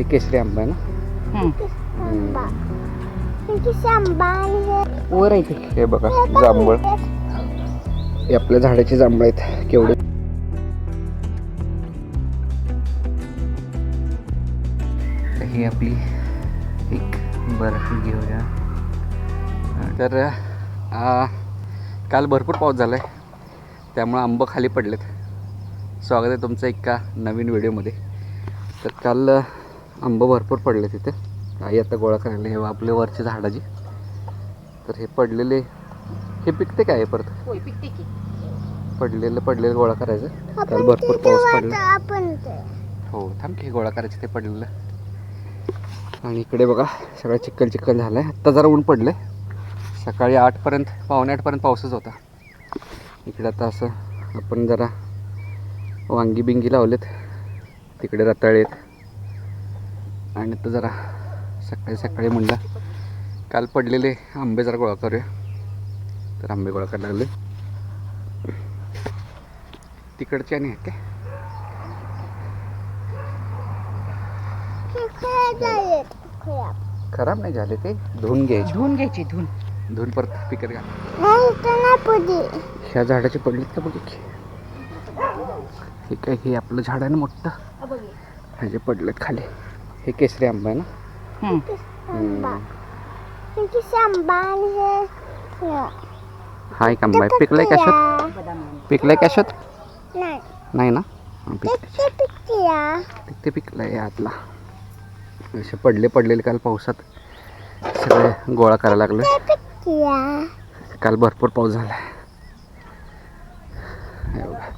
हे केसरी आंबा आहे ना? आंबा किती आंबा आणि हे- वर आहे ते. हे बघा जांभळ. हे आपल्या झाडाची जांभळ आहेत. केवढे? ही आपली एक बर्फी घेऊया तर आ, काल भरपूर पाऊस झाला आहे त्यामुळं आंबं खाली पडलेत. स्वागत आहे तुमचं एका नवीन व्हिडिओमध्ये. तर काल आंबं भरपूर पडले तिथे. आई आता गोळा करायला हे आपले वरचे झाडाची तर हे पडलेले हे पिकते काय परत? होय पिकते की. पडलेलं पडलेलं गोळा करायचं. काल भरपूर पाऊस पडला. हो थांब की हे गोळा करायचं ते पडलेलं. आणि इकडे बघा सगळं चिखल चिखल झालं आहे आत्ता जरा ऊन पडलं सकाळी आठपर्यंत पावणे आठपर्यंत पाऊसच होता. इकडे आता असं आपण जरा वांगी बिंगी लावलेत. तिकडे रताळे आहेत. आणि आता जरा सकाळी सकाळी म्हणलं काल पडलेले आंबे जरा गोळा करूया. तर आंबे गोळा करायला लागले तिकडचे आणि आहेत काय खराब नाही झाले ते? धुवून घ्यायचे. धुवून घ्यायची धुवून. धुवून परत पिकत घाल. ह्या झाडाचे पडलेत का बघ हे काय हे आपलं झाड आहे ना मोठं? ह्याचे पडलेत खाली. हे केसरी आंबा आहे ना? आंबा किती आंबा आणि हे- एक आंबा आहे. पिकलाय कशात पिकलाय कशात नाही. नाही ना? हा, पिकल्या. ते पिकलाय आतला. असे पडले पडलेले काल पावसात. सगळे गोळा करायला लागले. ते पिकल्या काल भरपूर पाऊस झाला बघा.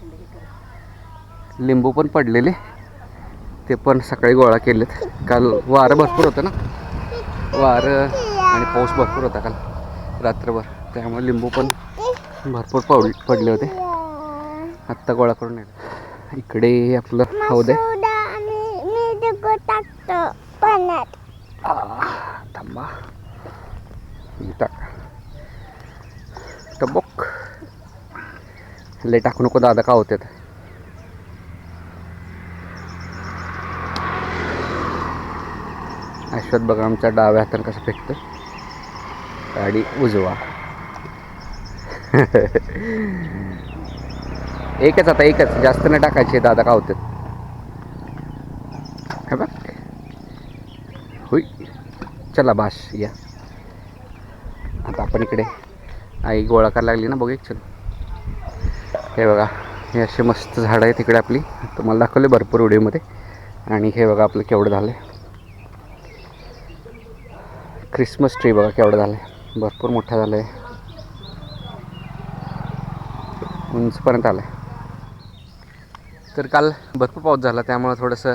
लिंबू पण पडलेले. ते पण सकाळी गोळा केलेत. काल वारं भरपूर होतं ना? वारं आणि पाऊस भरपूर होता काल रात्रभर. त्यामुळे लिंबू पण भरपूर पड पडले होते. आत्ता गोळा करून नेले इकडे आपलं हौद आहे थांबा. टाक. टबोक. लय टाकू नको दादा का होते अश्वत बघा आमच्या डाव्या हातानं कसं फेकतं. गाडी उजवा. एकच आता एकच. जास्त नाही टाकायचे दादा का होते? हे बघ. होई चला बास या. आता आपण इकडे आई गोळा करायला लागली ना बघू एक चल. हे बघा हे असे मस्त झाडं आहेत तिकडे आपली. तुम्हाला दाखवले भरपूर व्हिडिओमध्ये. आणि हे बघा आपलं केवढं झालं आहे क्रिसमस ट्री बघा केवढं झालं आहे भरपूर मोठं झालं आहे उंचपर्यंत आलं आहे तर काल भरपूर पाऊस झाला त्यामुळं थोडंसं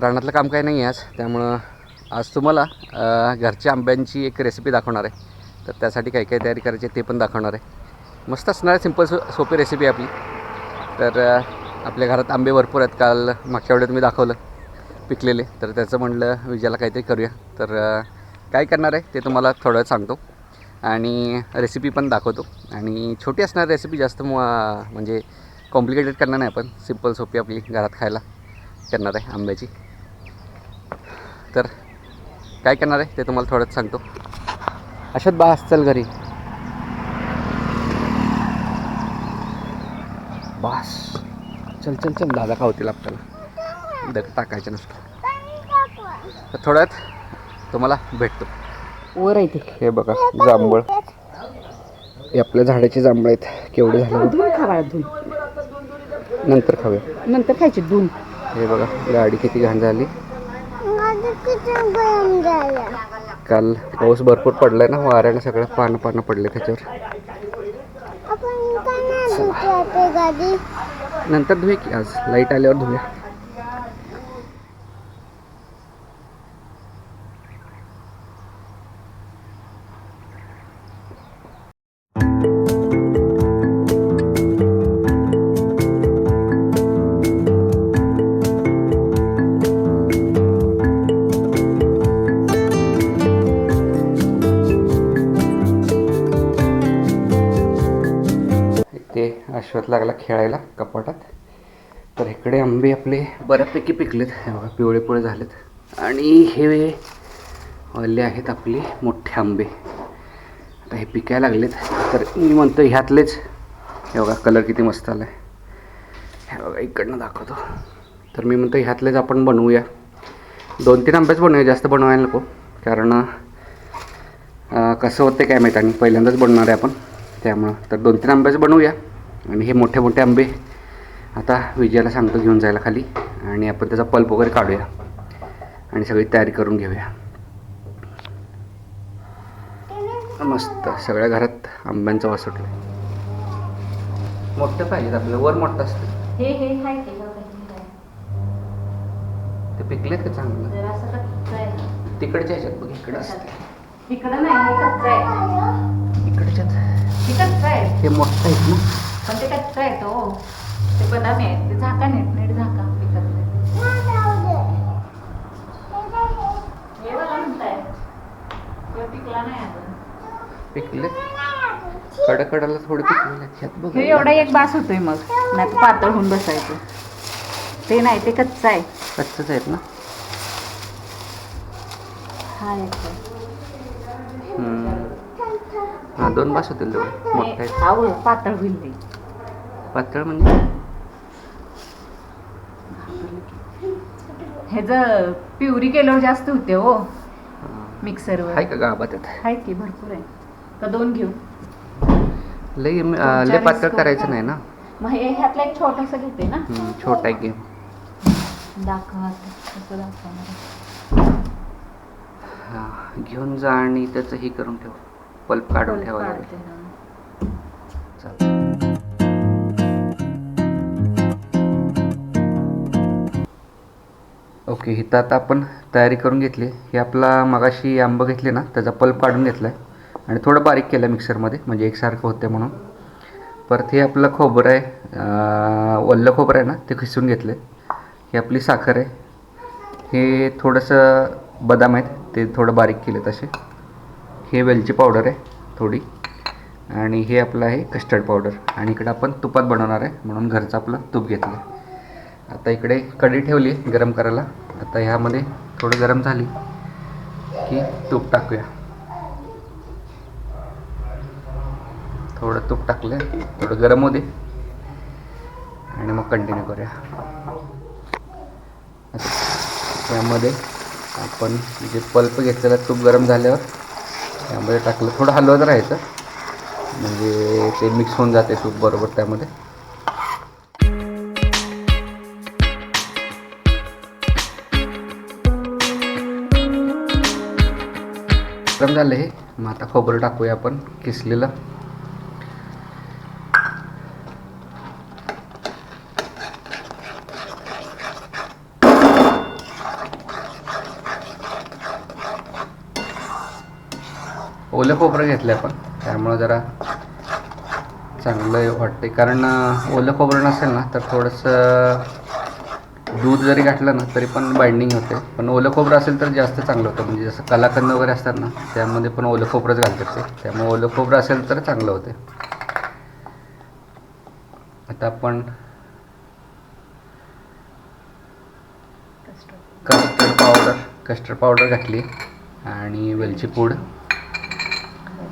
रानातलं काम काही नाही आहे आज. त्यामुळं आज तुम्हाला घरच्या आंब्यांची एक रेसिपी दाखवणार आहे. तर त्यासाठी काय काय तयारी करायची आहे ते पण दाखवणार आहे. मस्त असणार आहे सिंपल सो सोपी रेसिपी आपली. तर आपल्या घरात आंबे भरपूर आहेत. काल मागच्या वेळेत मी दाखवलं पिकलेले. तर त्याचं म्हणलं विजयाला काहीतरी करूया. तर काय करणार आहे ते तुम्हाला थोडं सांगतो. आणि रेसिपी पण दाखवतो. आणि छोटी असणार रेसिपी जास्त म्हणजे कॉम्प्लिकेटेड करणार नाही आपण. सिंपल सोपी आपली घरात खायला करणार आहे आंब्याची. तर काय करणार आहे ते तुम्हाला थोडंच सांगतो. अशात बास चल घरी. बास. चल चल चल. दादा खावतील आपल्याला. दग टाकायचं नसतं. तर थोड्यात तुम्हाला भेटतो. वर आहे ते. हे बघा जांभळ. हे आपल्या झाडाची जांभळ आहेत. केवढे झाले? धुवून खावा धुवून नंतर खाऊया. नंतर खायची धुवून हे बघा गाडी किती घाण झाली. काल पाऊस भरपूर पडलाय ना वाऱ्याने सगळं पानं पानं पडले त्याच्यावर. आपण काय नाही धुते आपली गाडी. नंतर धुया की आज? लाइट आल्यावर धुया शोध लागला खेळायला कपाटात. तर इकडे आंबे आपले बऱ्यापैकी पिकलेत पिवळे पिवळे झालेत. आणि हे वाले आहेत आपले मोठे आंबे. आता हे पिकायला लागलेत. तर मी म्हणतो ह्यातलेच. हे बघा कलर किती मस्त आला आहे हे बघा इकडनं दाखवतो. तर मी म्हणतो ह्यातलेच आपण बनवूया. दोन तीन आंबेच बनवूया जास्त बनवायला नको. कारण कसं होतं काय माहीत आणि पहिल्यांदाच बनणार आहे आपण. त्यामुळं तर दोन तीन आंब्याचं बनवूया. आणि हे मोठे मोठे आंबे आता विजयाला सांगतो घेऊन जायला खाली. आणि आपण त्याचा पल्प वगैरे काढूया. आणि सगळी तयारी करून घेऊया. मस्त. सगळ्या घरात आंब्यांचा वास सुटला मोठं पाहिजेत आपलं वर मोठं असतं. हे हे हे. ते पिकलेत का चांगलं. तिकडच्या ह्याच्यात बघ इकडं असतं. इकडच्यात. हे हे मोठं आहेत ना? पण ते कच्चं आहे तो. ते बदामी आहे ते झाका नीट नीट झाका किंवा पिकला नाही अजून. पिकले? कडाकडाला थोडे आहेत एवढा एक बास होतोय मग. नाही तर पातळ होऊन बसायचं. ते नाही ते कच्चं आहे. कच्चच आहेत ना? हा एक दोन बास होतील हे आहेत. पातळ होईल ते. पातळ म्हणजे? हे जर प्युरी केल्यावर जास्त होते हो. मिक्सरवर. आहे का गावात आहे की भरपूर आहे का दोन घेऊ. लई लई पातळ करायचं नाही ना? मग हे ह्यातला एक छोटासा घेते ना? छोटा आहे गेम दाखवा आता. कसं दाखवणार? हा घेऊन जा आणि त्याचं हे करून ठेव. पल्प काढून ठेवा हा. चालेल ओके इथं आता आपण तयारी करून घेतली. हे आपला मगाशी आंबं घेतले ना त्याचा पल्प काढून घेतला आहे आणि थोडं बारीक केलं मिक्सरमध्ये म्हणजे एकसारखं होतं म्हणून. परत हे आपलं खोबरं आहे ओल्लं खोबरं आहे ना ते खिसून घेतले ही आपली साखर आहे. हे थोडंसं बदाम आहेत ते थोडं बारीक केले तसे हे वेलची पावडर आहे थोडी. आणि हे आपलं आहे कस्टर्ड पावडर. आणि इकडं आपण तुपात बनवणार आहे म्हणून घरचं आपलं तूप घेतलं आता इकडे कढी ठेवली गरम करायला. आता ह्यामध्ये थोडं गरम झाली की तूप टाकूया. थोडं तूप टाकलं थोडं गरम होते आणि मग कंटिन्यू करूया. त्यामध्ये आपण जे पल्प घेतलेला तूप गरम झाल्यावर त्यामध्ये टाकलं. थोडं हलवत राहायचं. म्हणजे ते मिक्स होऊन जाते तूप बरोबर त्यामध्ये. गरम झालं हे. मग आता खोबरं टाकूया आपण किसलेलं. ओलं खोबरं घेतलं आपण त्यामुळं जरा चांगलं वाटते कारण ओलं खोबरं नसेल ना तर थोडंसं दूध जरी घातलं ना तरी पण बाइंडिंग होते. पण ओलं खोबरं असेल तर जास्त चांगलं होतं. म्हणजे जसं कलाकंद वगैरे असतात ना त्यामध्ये पण ओलं खोबरंच घालतात ते. त्यामुळे ओलं खोबरं असेल तर चांगलं होते. आता आपण कस्टर्ड पावडर कस्टर्ड पावडर घातली आणि वेलची पूड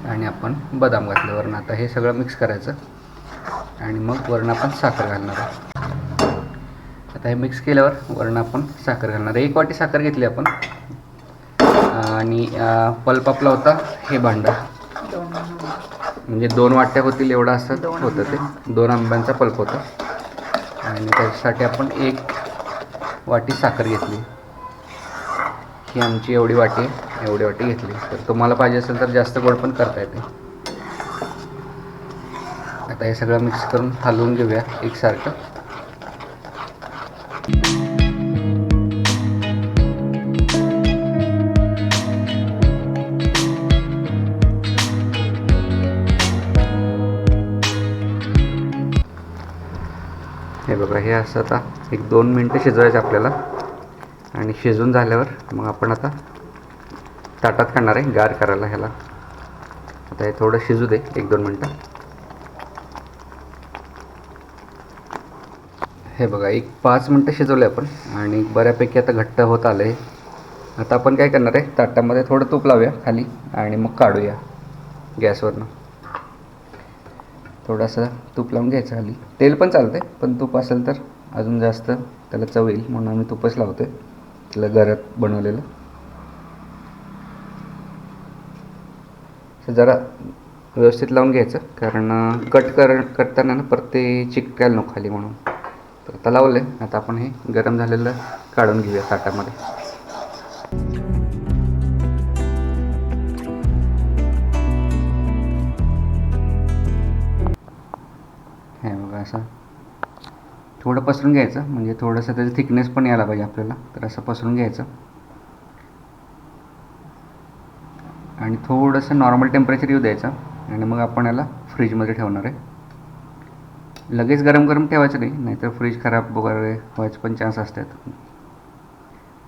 आणि आपण बदाम घातले. वरून आता हे सगळं मिक्स करायचं. आणि मग वरून आपण साखर घालणार आहोत. आता हे मिक्स केल्यावर वरून आपण साखर घालणार एक वाटी साखर घेतली आपण. आणि पल्प आपला होता हे भांडा. म्हणजे दोन वाट्या होतील एवढं असं होतं ते. दोन आंब्यांचा पल्प होता. आणि त्याच्यासाठी आपण एक वाटी साखर घेतली. ही आमची एवढी वाटी आहे. एवढी वाटी घेतली. तर तुम्हाला पाहिजे असेल तर जास्त गोड पण करता येते. आता हे सगळं मिक्स करून हलवून घेऊया एकसारखं. बघा हे असं आता एक दोन मिनटं शिजवायचं आपल्याला. आणि शिजून झाल्यावर मग आपण आता ताटात काढणार आहे गार करायला ह्याला. आता हे थोडं शिजू दे एक दोन मिनटं. हे बघा एक पाच मिनटं शिजवले आपण आणि बऱ्यापैकी आता घट्ट होत आलं आहे आता आपण काय करणार आहे ताटामध्ये थोडं तूप लावूया खाली आणि मग काढूया गॅसवरनं. थोडासा तूप लावून घ्यायचं हल्ली तेल पण चालते पण तूप असेल तर अजून जास्त त्याला चव येईल म्हणून आम्ही तुपच लावतोय त्याला घरात बनवलेलं. तर जरा व्यवस्थित लावून घ्यायचं कारण कट कर करताना ना परत ते चिकटायला नको खाली म्हणून. तर आता लावलं आहे आता आपण हे गरम झालेलं काढून घेऊया ताटामध्ये. थोडं पसरून घ्यायचं. म्हणजे थोडंसं त्याचं थिकनेस पण यायला पाहिजे आपल्याला. तर असं पसरून घ्यायचं. आणि थोडंसं नॉर्मल टेम्परेचर येऊ द्यायचं. आणि मग आपण याला फ्रीजमध्ये ठेवणार आहे. लगेच गरम गरम ठेवायचं नाही. नाहीतर फ्रीज खराब वगैरे व्हायचे पण चान्स असतात.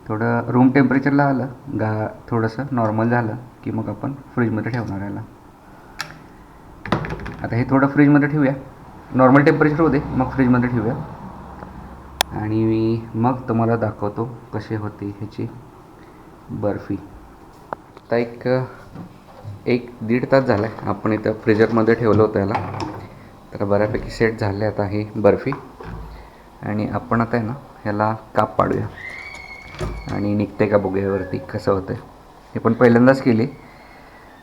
थोडं रूम टेम्परेचरला आलं गा थोडंसं नॉर्मल झालं की मग आपण फ्रीजमध्ये ठेवणार याला. आता हे थोडं फ्रीजमध्ये ठेवूया. नॉर्मल टेम्परेचर होते मग फ्रीजमध्ये ठेवूया. आणि मी मग तुम्हाला दाखवतो कशी होती ह्याची बर्फी. आता एक एक दीड तास झाला आहे आपण इथं फ्रीजरमध्ये ठेवलं होतं याला. तर बऱ्यापैकी सेट झाले आता ही बर्फी. आणि आपण आता आहे ना ह्याला काप पाडूया. आणि निघते का बघूया वरती कसं होतं हे पण पहिल्यांदाच केली.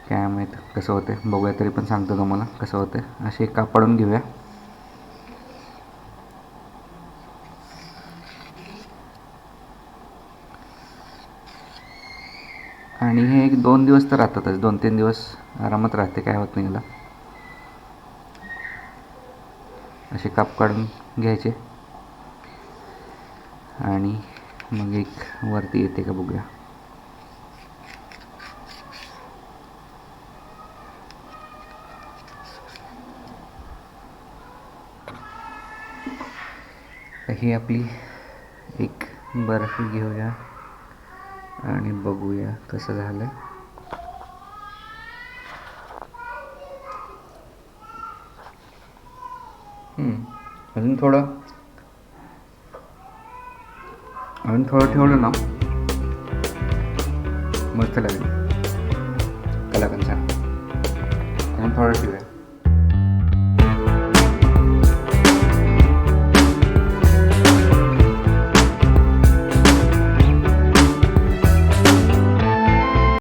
काय माहीत कसं होतं बघूया तरी पण सांगतो तुम्हाला कसं होतं असे काप पाडून घेऊया. आणि हे एक दोन दिवस तर राहतातच. दोन तीन दिवस आरामात राहते. काय होत नाही याला. असे काप काढून घ्यायचे. आणि मग एक वरती येते का बघूया. ही आपली एक बर्फी घेऊया. आणि बघूया कसं झालं अजून थोडं? अजून थोडं ठेवलं ना? मस्त लागेल. कलाकंद अजून थोडं ठेवूया.